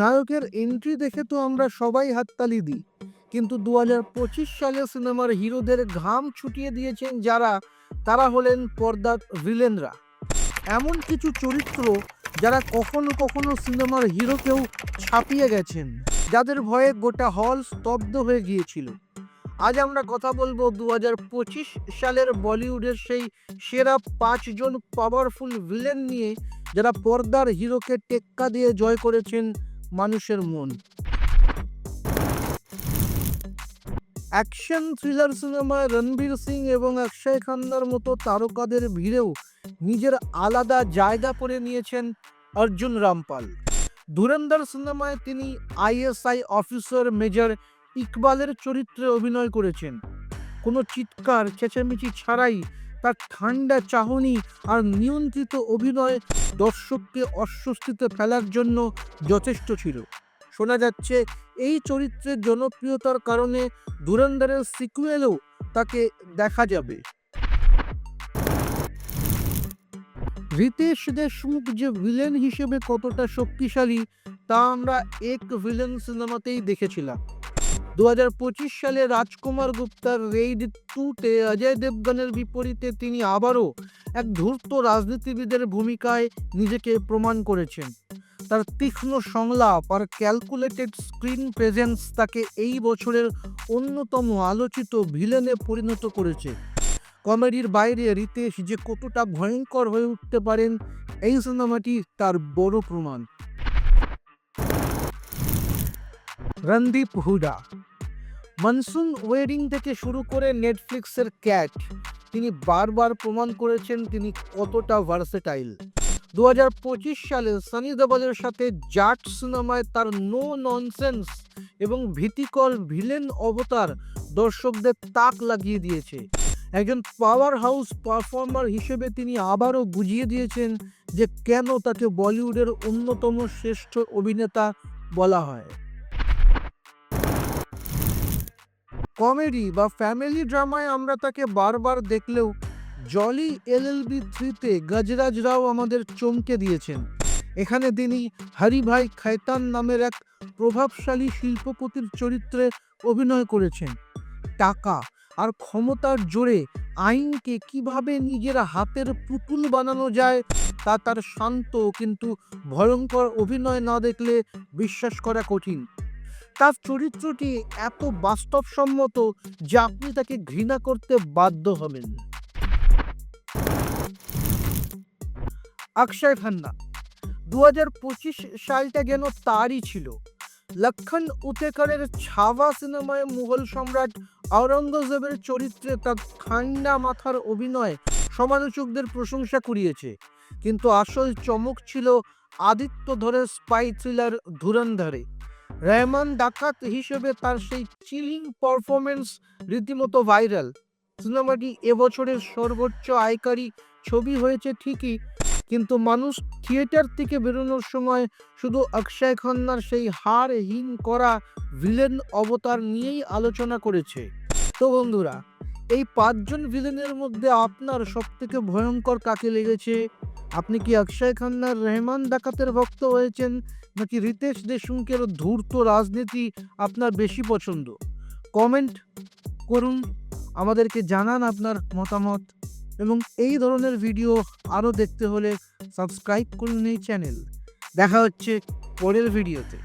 নায়কের এন্ট্রি দেখে তো আমরা সবাই হাততালি দিই। কিন্তু দু সালে সিনেমার হিরোদের ঘাম ছুটিয়ে দিয়েছেন যারা, তারা হলেন পর্দার ভিলেনরা। এমন কিছু চরিত্র যারা কখনো কখনো সিনেমার হিরোকেও ছাপিয়ে গেছেন, যাদের ভয়ে গোটা হল স্তব্ধ হয়ে গিয়েছিল। আজ আমরা কথা বলব দু হাজার পঁচিশ সালের বলিউডের সেই সেরা পাঁচজন পাওয়ারফুল ভিলেন নিয়ে, যারা পর্দার হিরোকে টেক্কা দিয়ে জয় করেছেন মানুষের মন। অ্যাকশন থ্রিলার সিনেমায় রণবীর সিং এবং অক্ষয় খান্নার মতো তারকাদের ভিড়েও নিজের আলাদা জায়গা করে নিয়েছেন অর্জুন রামপাল। ধুরন্ধর সিনেমায় তিনি আইএসআই অফিসার মেজর ইকবালের চরিত্রে অভিনয় করেছেন। কোনো চিৎকার, চেঁচামেচি ছাড়াই তার ঠান্ডা চাহনি আর নিয়ন্ত্রিত অভিনয় দর্শককে অস্বস্তিতে ফেলার জন্য যথেষ্ট ছিল। শোনা যাচ্ছে, এই চরিত্রের জনপ্রিয়তার কারণে ধুরন্ধরের সিকুয়েলেও তাকে দেখা যাবে। রিতেশ দেশমুখ যে ভিলেন হিসেবে কতটা শক্তিশালী, তা আমরা এক ভিলেন সিনেমাতেই দেখেছিলাম। দু হাজার পঁচিশ সালে রাজকুমার গুপ্তার রেইড টুতে অজয় দেবগনের বিপরীতে তিনি আবারও এক ধূর্ত রাজনীতিবিদের ভূমিকায় নিজেকে প্রমাণ করেছেন। তার তীক্ষ্ণ সংলাপ আর ক্যালকুলেটেড স্ক্রিন প্রেজেন্স তাকে এই বছরের অন্যতম আলোচিত ভিলেনে পরিণত করেছে। কমেডির বাইরে রিতেশ যে কতটা ভয়ঙ্কর হয়ে উঠতে পারেন, এই সিনেমাটি তার বড় প্রমাণ। রণদীপ হুডা মনসুন ওয়েডিং থেকে শুরু করে নেটফ্লিক্সের ক্যাট, তিনি বারবার প্রমাণ করেছেন তিনি কতটা ভার্সেটাইল দু হাজার পঁচিশ সালে সানি দেওয়ালের সাথে জাট সিনেমায় তার নো ননসেন্স এবং ভীতিকর ভিলেন অবতার দর্শকদের তাক লাগিয়ে দিয়েছে। একজন পাওয়ার হাউস পারফর্মার হিসেবে তিনি আবারও বুঝিয়ে দিয়েছেন যে কেন তাকে বলিউডের অন্যতম শ্রেষ্ঠ অভিনেতা বলা হয়। কমেডি বা ফ্যামিলি ড্রামায় আমরা তাকে বারবার দেখলেও জলি এল এলএলবি থ্রিতে গজরাজ রাও আমাদের চমকে দিয়েছেন। এখানে তিনি হরিভাই খাইতান নামের এক প্রভাবশালী শিল্পপতির চরিত্রে অভিনয় করেছেন। টাকা আর ক্ষমতার জোরে আইনকে কীভাবে নিজের হাতের পুতুল বানানো যায় তা তার শান্ত কিন্তু ভয়ঙ্কর অভিনয় না দেখলে বিশ্বাস করা কঠিন। তার চরিত্রটি এত বাস্তবসম্মত যে আপনি তাকে ঘৃণা করতে বাধ্য হবেন। অক্ষয় খান্না দু হাজার পঁচিশ সালটা যেন তারই ছিল। লক্ষণ উতেকরের ছাওয়া সিনেমায় মুঘল সম্রাট আওরঙ্গজেবের চরিত্রে তার ঠান্ডা মাথার অভিনয় সমালোচকদের প্রশংসা কুড়িয়েছে। কিন্তু আসল চমক ছিল আদিত্য ধরে স্পাই থ্রিলার ধুরন্ধরে। রহমান ডাকাত হিসেবে তার সেই চিলিং পারফরমেন্স রীতিমতো ভাইরাল সিনেমাটি এবছরের সর্বোচ্চ আয়কারী ছবি হয়েছে ঠিকই, কিন্তু মানুষ থিয়েটার থেকে বেরোনোর সময় শুধু অক্ষয় খান্নার সেই হারহীন করা ভিলেন অবতার নিয়েই আলোচনা করেছে। তো বন্ধুরা, এই পাঁচজন ভিলেনের মধ্যে আপনার সবথেকে ভয়ঙ্কর কাকে লেগেছে? আপনি কি অক্ষয় খান্নার রহমান ডাকাতের ভক্ত হয়েছেন? নাকি রিতেশ দেশমুখের ধূর্ত রাজনীতি আপনার বেশি পছন্দ? কমেন্ট করুন, আমাদেরকে জানান আপনার মতামত এবং এই ধরনের ভিডিও আরও দেখতে হলে সাবস্ক্রাইব করুন এই চ্যানেল দেখা হচ্ছে পরের ভিডিওতে